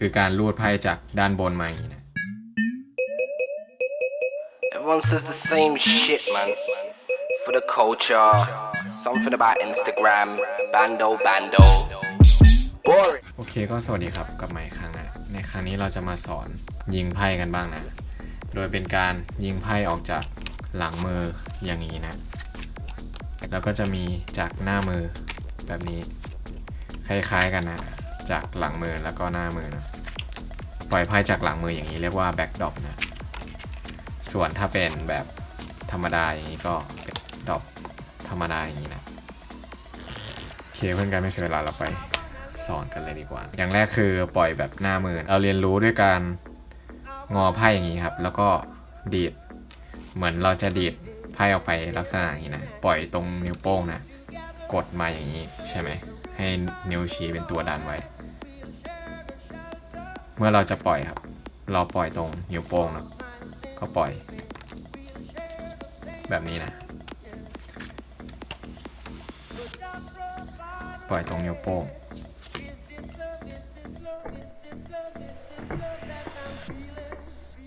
คือการรูดไพ่จากด้านบนมาอย่างนี้นะ Everyone says the same shit, man. For the culture, something about Instagram, bando, bando. Boring. โอเคก็สวัสดีครับกลับมาอีกครั้งนะในครั้งนี้เราจะมาสอนยิงไพ่กันบ้างนะ โดยเป็นการยิงไพ่ออกจากหลังมืออย่างนี้นะ แล้วก็จะมีจากหน้ามือแบบนี้ คล้ายๆกันนะ จากหลังมือแล้วก็หน้ามือนะปล่อยไพ่จากหลังมืออย่างนี้เรียกว่าแบ็กดอปนะส่วนถ้าเป็นแบบธรรมดาอย่างนี้ก็เป็นดอปธรรมดาอย่างนี้นะโอเคเพื่อนกันไม่เสียเวลาเราไปสอนกันเลยดีกว่า อย่างแรกคือปล่อยแบบหน้ามือเราเรียนรู้ด้วยการงอไพ่อย่างนี้ครับ แล้วก็ดีดเหมือนเราจะดีดไพ่ออกไปลักษณะอย่างนี้นะปล่อยตรงนิ้วโป้งนะกดมาอย่างนี้ใช่ไหมให้นิ้วชี้เป็นตัวดันไว้ เมื่อเราจะปล่อยครับ เราปล่อยตรงนิ้วโป้งเนอะก็ปล่อย แบบนี้นะ ปล่อยตรงนิ้วโป้ง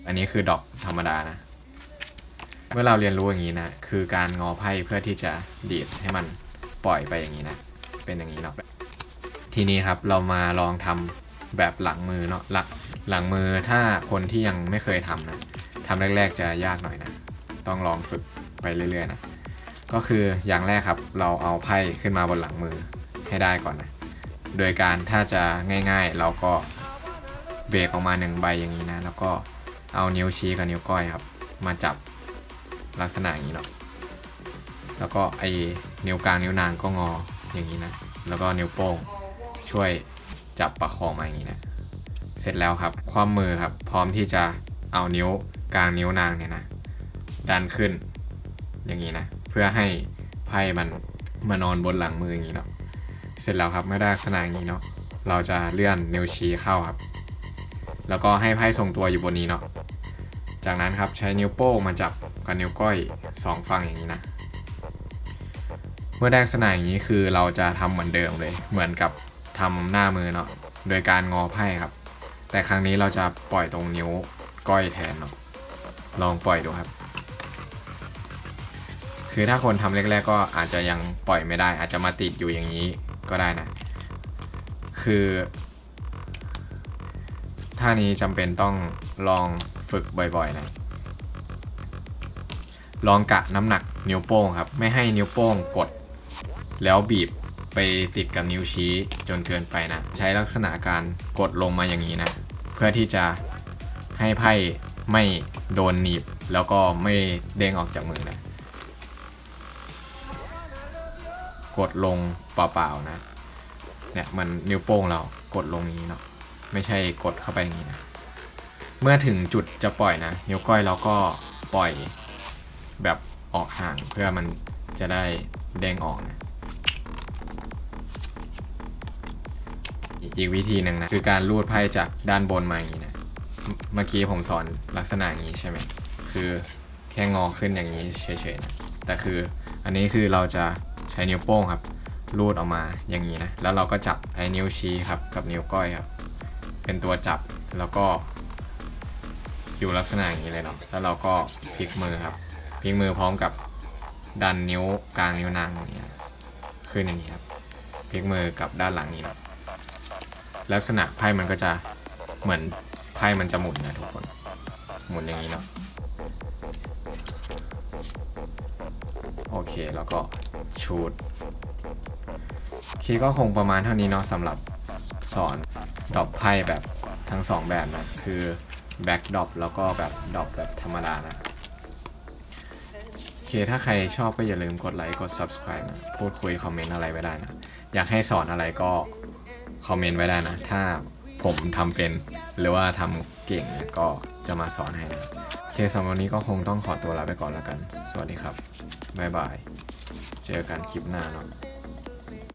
อันนี้คือดอกธรรมดานะ เมื่อเราเรียนรู้อย่างนี้นะ คือการงอไพ่เพื่อที่จะดีดให้มันปล่อยไปอย่างนี้นะ เป็นอย่างนี้เนาะ ทีนี้ครับเรามาลองทำ แบบหลังมือเนาะหลังหลังมือถ้าคนที่ยังไม่เคยทำนะทำแรก ๆ จะยากหน่อยนะ ต้องลองฝึกไปเรื่อยๆนะก็คืออย่างแรกครับเราเอาไพ่ขึ้นมาบนหลังมือให้ได้ก่อนนะ โดยการถ้าจะง่าย ๆ เราก็เบรกออกมาหนึ่งใบอย่างนี้นะ แล้วก็เอานิ้วชี้กับนิ้วก้อยครับ มาจับลักษณะอย่างนี้เนาะแล้วก็ไอ้นิ้วกลางนิ้วนางก็งออย่างนี้นะ แล้วก็นิ้วโป้งช่วย จับประคองมาอย่างนี้นะ เสร็จแล้วครับความมือครับ พร้อมที่จะเอานิ้วกลางนิ้วนางเนี่ยนะดันขึ้น อย่างนี้นะ เพื่อให้ไพ่มันมานอนบนหลังมืออย่างนี้เนาะเสร็จแล้วครับเมื่อได้ลักษณะอย่างนี้เนาะเราจะเลื่อนนิ้วชี้เข้าครับ แล้วก็ให้ไพ่ทรงตัวอยู่บนนี้เนาะจากนั้นครับใช้นิ้วโป้งมาจับกับนิ้วก้อยสองฝั่งอย่างนี้นะ เมื่อได้ลักษณะอย่างนี้คือเราจะทำเหมือนเดิมเลย เหมือนกับ ทำหน้ามือเนาะโดยการงอไพ่ครับ แต่ครั้งนี้เราจะปล่อยตรงนิ้วก้อยแทนเนาะลองปล่อยดูครับ คือถ้าคนทำแรก ๆ ก็อาจจะยังปล่อยไม่ได้ อาจจะมาติดอยู่อย่างนี้ก็ได้นะ คือท่านี้จำเป็นต้องลองฝึกบ่อยๆนะลองกะน้ำหนักนิ้วโป้งครับ ไม่ให้นิ้วโป้งกด แล้วบีบ ไปติดกับนิ้วชี้จนเกินไปนะ ใช้ลักษณะการกดลงมาอย่างนี้นะ เพื่อที่จะให้ไพ่ไม่โดนหนีบ แล้วก็ไม่เด้งออกจากมือนะ กดลงเปล่าๆนะ เนี่ยมันนิ้วโป้งเรากดลงนี้เนาะ ไม่ใช่กดเข้าไปอย่างนี้นะ เมื่อถึงจุดจะปล่อยนะ นิ้วก้อยเราก็ปล่อยแบบออกห่างเพื่อมันจะได้เด้งออกนะ อีกวิธีหนึ่งนะ คือการลูดไพ่จากด้านบนมาอย่างนี้นะ เมื่อกี้ผมสอนลักษณะอย่างนี้ใช่ไหม คือแค่งอขึ้นอย่างนี้เฉยๆนะ แต่คืออันนี้คือเราจะใช้นิ้วโป้งครับลูดออกมาอย่างนี้นะ แล้วเราก็จับไอ้นิ้วชี้ครับกับนิ้วก้อยครับ เป็นตัวจับแล้วก็ อยู่ลักษณะอย่างนี้เลยเนาะ แล้วเราก็พลิกมือครับ พลิกมือพร้อมกับดันนิ้วกลางนิ้วนางอย่างนี้ยขึ้นอย่างนี้ครับพลิกมือกับด้านหลังนี้ครับ ลักษณะไพ่มันก็จะเหมือนไพ่มันจะหมุนนะทุกคน หมุนอย่างนี้เนาะโอเคแล้วก็ชูดโอเคก็คงประมาณเท่านี้เนาะสำหรับสอนดอปไพ่แบบทั้งสองแบบนะคือแบ็กดอปแล้วก็แบบดอปแบบธรรมดานะโอเคถ้าใครชอบก็อย่าลืมกดไลค์กด subscribe นะพูดคุยคอมเมนต์อะไรไว้ได้นะ อยากให้สอนอะไรก็ คอมเมนต์ไว้ได้นะ ถ้าผมทำเป็นหรือว่าทำเก่งเนี่ยก็จะมาสอนให้นะโอเคสำหรับวันนี้ก็คงต้องขอตัวลาไปก่อนแล้วกัน สวัสดีครับ บ๊ายบาย เจอกันคลิปหน้าเนาะ